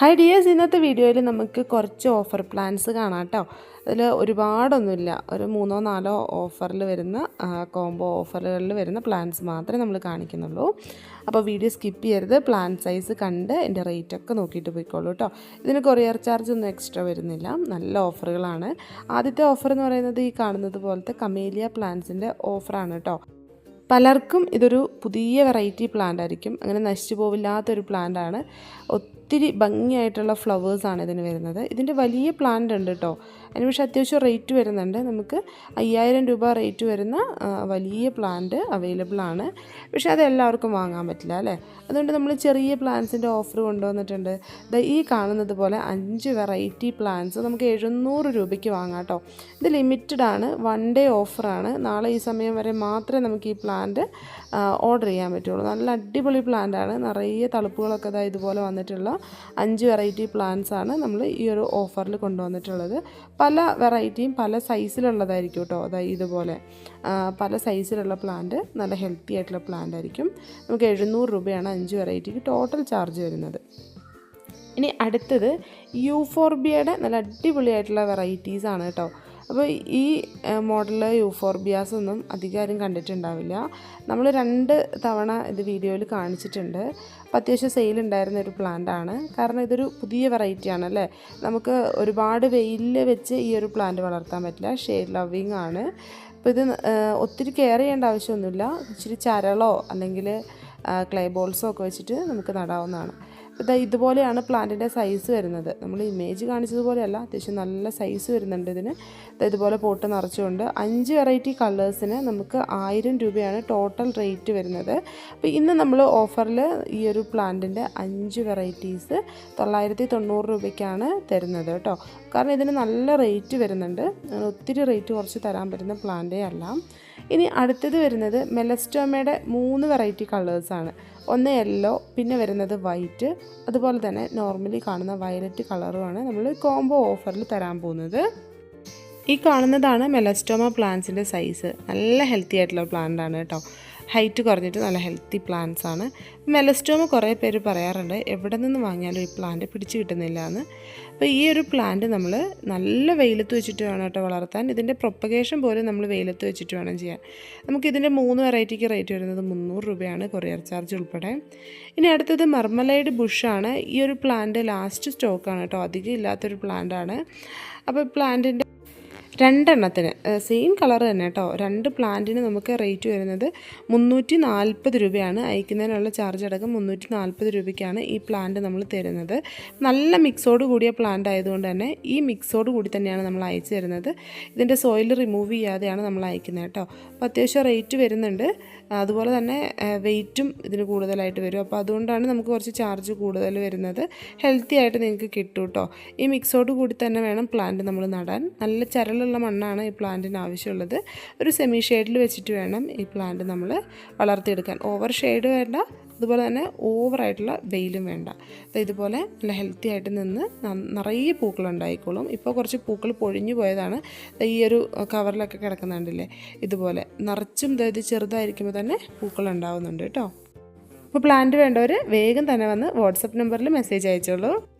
Hi dears ഇന്നത്തെ വീഡിയോയിൽ നമുക്ക് കുറച്ച് ഓഫർ പ്ലാൻസ് കാണാം കേട്ടോ അതിൽ ഒരുപാടൊന്നുമില്ല. ഒരു മൂന്നോ നാലോ ഓഫറിൽ വരുന്ന കോംബോ ഓഫറുകളിൽ വരുന്ന പ്ലാൻസ് മാത്രമേ നമ്മൾ കാണിക്കുന്നുള്ളൂ. അപ്പോൾ വീഡിയോ സ്കിപ്പ് ചെയ്യരുത്. പ്ലാൻ സൈസ് കണ്ട് എന്റെ റേറ്റ് ഒക്കെ നോക്കിയിട്ട് പോയിക്കോളൂ കേട്ടോ ഇതിന് കൊറിയർ ചാർജ് ഒന്നും എക്സ്ട്രാ വരുന്നില്ല. നല്ല ഓഫറുകളാണ് ആദ്യത്തെ ഓഫർ എന്ന് പറയുന്നത് ഈ കാണുന്നത് പോലത്തെ കമേലിയ പ്ലാൻസിന്റെ ഓഫറാണ് കേട്ടോ പലർക്കും ഇതൊരു പുതിയ വെറൈറ്റി പ്ലാന്റ് ആയിരിക്കും. അങ്ങനെ നശിച്ചു പോവില്ലാത്തൊരു പ്ലാന്റ് ആണ്. ഒത്തിരി ഭംഗിയായിട്ടുള്ള ഫ്ലവേഴ്സാണ് ഇതിന് വരുന്നത്. ഇതിന്റെ വലിയ പ്ലാന്റ് ഉണ്ട് കേട്ടോ അതിന് പക്ഷേ അത്യാവശ്യം റേറ്റ് വരുന്നുണ്ട്. നമുക്ക് അയ്യായിരം രൂപ റേറ്റ് വരുന്ന വലിയ പ്ലാന്റ് അവൈലബിൾ ആണ്. പക്ഷേ അത് എല്ലാവർക്കും വാങ്ങാൻ പറ്റില്ല അല്ലേ? അതുകൊണ്ട് നമ്മൾ ചെറിയ പ്ലാന്റ്സിന്റെ ഓഫർ കൊണ്ടുവന്നിട്ടുണ്ട്. ഈ കാണുന്നത് പോലെ അഞ്ച് വെറൈറ്റി പ്ലാന്റ്സ് നമുക്ക് എഴുന്നൂറ് രൂപയ്ക്ക് വാങ്ങാം കേട്ടോ ഇത് ലിമിറ്റഡ് ആണ്. വൺ ഡേ ഓഫറാണ് നാളെ ഈ സമയം വരെ മാത്രമേ നമുക്ക് ഈ പ്ലാന്റ് ഓർഡർ ചെയ്യാൻ പറ്റുള്ളൂ. നല്ല അടിപൊളി പ്ലാന്റ് ആണ്. നിറയെ തളുപ്പുകളൊക്കെ ഇതാ ഇതുപോലെ വന്നിട്ടുള്ള അഞ്ച് വെറൈറ്റി പ്ലാന്റ്സ് ആണ് നമ്മൾ ഈ ഒരു ഓഫറിൽ കൊണ്ടുവന്നിട്ടുള്ളത്. പല വെറൈറ്റിയും പല സൈസിലുള്ളതായിരിക്കും കേട്ടോ. അതായത് ഇതുപോലെ. പല സൈസിലുള്ള പ്ലാന്റ് നല്ല ഹെൽത്തി ആയിട്ടുള്ള പ്ലാന്റ് ആയിരിക്കും. നമുക്ക് എഴുന്നൂറ് രൂപയാണ് അഞ്ച് വെറൈറ്റിക്ക് ടോട്ടൽ ചാർജ് വരുന്നത്. ഇനി അടുത്തത് യൂഫോർബിയയുടെ നല്ല അടിപൊളിയായിട്ടുള്ള വെറൈറ്റീസ് ആണ് കേട്ടോ. അപ്പോൾ ഈ മോഡൽ യൂഫോർബിയാസ് ഒന്നും അധികം ആരും കണ്ടിട്ടുണ്ടാവില്ല. നമ്മൾ രണ്ട് തവണ ഇത് വീഡിയോയിൽ കാണിച്ചിട്ടുണ്ട്. അപ്പോൾ അത്യാവശ്യം സെയിൽ ഉണ്ടായിരുന്ന ഒരു പ്ലാന്റ് ആണ്. കാരണം ഇതൊരു പുതിയ വെറൈറ്റി ആണ് അല്ലേ? നമുക്ക് ഒരുപാട് വെയിലിൽ വെച്ച് ഈ ഒരു പ്ലാന്റ് വളർത്താൻ പറ്റില്ല. ഷെയ്ഡ് ലവിങ് ആണ്. അപ്പോൾ ഇത് ഒത്തിരി കെയർ ചെയ്യേണ്ട ആവശ്യമൊന്നുമില്ല. ഇച്ചിരി ചരളോ അല്ലെങ്കിൽ ക്ലേ ബോൾസോ ഒക്കെ വെച്ചിട്ട് നമുക്ക് നടാവുന്നതാണ്. ഇതാ ഇതുപോലെയാണ് പ്ലാന്റിന്റെ സൈസ് വരുന്നത്. നമ്മൾ ഇമേജ് കാണിച്ചതുപോലെയല്ല അത്യാവശ്യം നല്ല സൈസ് വരുന്നുണ്ട് ഇതിന്. ഇതുപോലെ പോട്ട് നിറച്ചുകൊണ്ട് അഞ്ച് വെറൈറ്റി കളേഴ്സിന് നമുക്ക് ആയിരം രൂപയാണ് ടോട്ടൽ റേറ്റ് വരുന്നത്. അപ്പോൾ ഇന്ന് നമ്മൾ ഓഫറിൽ ഈ ഒരു പ്ലാന്റിന്റെ അഞ്ച് വെറൈറ്റീസ് തൊള്ളായിരത്തി തൊണ്ണൂറ് രൂപയ്ക്കാണ് തരുന്നത് കേട്ടോ. കാരണം ഇതിന് നല്ല റേറ്റ് വരുന്നുണ്ട്. ഒത്തിരി റേറ്റ് കുറച്ച് തരാൻ പറ്റുന്ന പ്ലാന്റേ അല്ല. ഇനി അടുത്തത് വരുന്നത് മെലസ്റ്റോമയുടെ മൂന്ന് വെറൈറ്റി കളേഴ്സാണ് ഒന്ന് യെല്ലോ പിന്നെ വരുന്നത് വൈറ്റ് അതുപോലെ തന്നെ നോർമലി കാണുന്ന വയലറ്റ് കളറുമാണ് നമ്മൾ കോംബോ ഓഫറിൽ തരാൻ പോകുന്നത്. ഈ കാണുന്നതാണ് മെലസ്റ്റോമ പ്ലാന്റ്സിന്റെ സൈസ്. നല്ല ഹെൽത്തി ആയിട്ടുള്ള പ്ലാന്റ് ആണ് കേട്ടോ ഹൈറ്റ് കുറഞ്ഞിട്ട് നല്ല ഹെൽത്തി പ്ലാന്റ്സ് ആണ്. മെലസ്റ്റോമ കുറേ പേര് പറയാറുണ്ട് എവിടെ നിന്ന് വാങ്ങിയാലും ഈ പ്ലാന്റ് പിടിച്ച് കിട്ടുന്നില്ല എന്ന്. അപ്പോൾ ഈ ഒരു പ്ലാന്റ് നമ്മൾ നല്ല വെയിലത്ത് വെച്ചിട്ട് വേണം കേട്ടോ വളർത്താൻ. ഇതിന്റെ പ്രൊപ്പഗേഷൻ പോലും നമ്മൾ വെയിലത്ത് വെച്ചിട്ട് വേണം ചെയ്യാൻ. നമുക്ക് ഇതിന്റെ മൂന്ന് വെറൈറ്റിക്ക് റേറ്റ് വരുന്നത് മുന്നൂറ് രൂപയാണ് കൊറിയർ ചാർജ് ഉൾപ്പെടെ. ഇനി അടുത്തത് മർമലൈഡ് ബുഷാണ് ഈ ഒരു പ്ലാന്റ് ലാസ്റ്റ് സ്റ്റോക്കാണ് കേട്ടോ അധികം ഇല്ലാത്തൊരു പ്ലാന്റാണ് അപ്പോൾ പ്ലാന്റിന്റെ രണ്ടെണ്ണത്തിന് സെയിം കളർ തന്നെ കേട്ടോ രണ്ട് പ്ലാന്റിന് നമുക്ക് റേറ്റ് വരുന്നത് മുന്നൂറ്റി നാൽപ്പത് രൂപയാണ്. അയക്കുന്നതിനുള്ള ചാർജ് അടക്കം മുന്നൂറ്റി നാൽപ്പത് രൂപയ്ക്കാണ് ഈ പ്ലാന്റ് നമ്മൾ തരുന്നത്. നല്ല മിക്സോട് കൂടിയ പ്ലാന്റ് ആയതുകൊണ്ട് തന്നെ ഈ മിക്സോട് കൂടി തന്നെയാണ് നമ്മൾ അയച്ചു തരുന്നത്. ഇതിന്റെ സോയിൽ റിമൂവ് ചെയ്യാതെയാണ് നമ്മൾ അയക്കുന്നത് കേട്ടോ അപ്പോൾ അത്യാവശ്യം റേറ്റ് വരുന്നുണ്ട്. അതുപോലെ തന്നെ വെയിറ്റും ഇതിന് കൂടുതലായിട്ട് വരും. അപ്പോൾ അതുകൊണ്ടാണ് നമുക്ക് കുറച്ച് ചാർജ് കൂടുതൽ വരുന്നത്. ഹെൽത്തി ആയിട്ട് നിങ്ങൾക്ക് കിട്ടും കേട്ടോ ഈ മിക്സോട് കൂടി തന്നെ വേണം പ്ലാന്റ് നമ്മൾ നടാൻ. നല്ല ചരലുള്ള മണ്ണാണ് ഈ പ്ലാന്റിന് ആവശ്യമുള്ളത്. ഒരു സെമി ഷെയ്ഡിൽ വെച്ചിട്ട് വേണം ഈ പ്ലാന്റ് നമ്മൾ വളർത്തിയെടുക്കാൻ. ഓവർ ഷെയ്ഡ് വേണ്ട അതുപോലെ തന്നെ ഓവറായിട്ടുള്ള വെയിലും വേണ്ട. ഇതുപോലെ നല്ല ഹെൽത്തി ആയിട്ട് നിന്ന് നിറയെ പൂക്കൾ ഉണ്ടായിക്കോളും. ഇപ്പോൾ കുറച്ച് പൂക്കൾ പൊഴിഞ്ഞു പോയതാണ്. ഈ ഒരു കവറിലൊക്കെ കിടക്കുന്നുണ്ടല്ലേ ഇതുപോലെ നിറച്ചും ഇത് ചെറുതായിരിക്കുമ്പോൾ തന്നെ പൂക്കൾ ഉണ്ടാവുന്നുണ്ട് കേട്ടോ. അപ്പോൾ പ്ലാന്റ് വേണ്ടവർ വേഗം തന്നെ വന്ന് വാട്സപ്പ് നമ്പറിൽ മെസ്സേജ് അയച്ചോളൂ.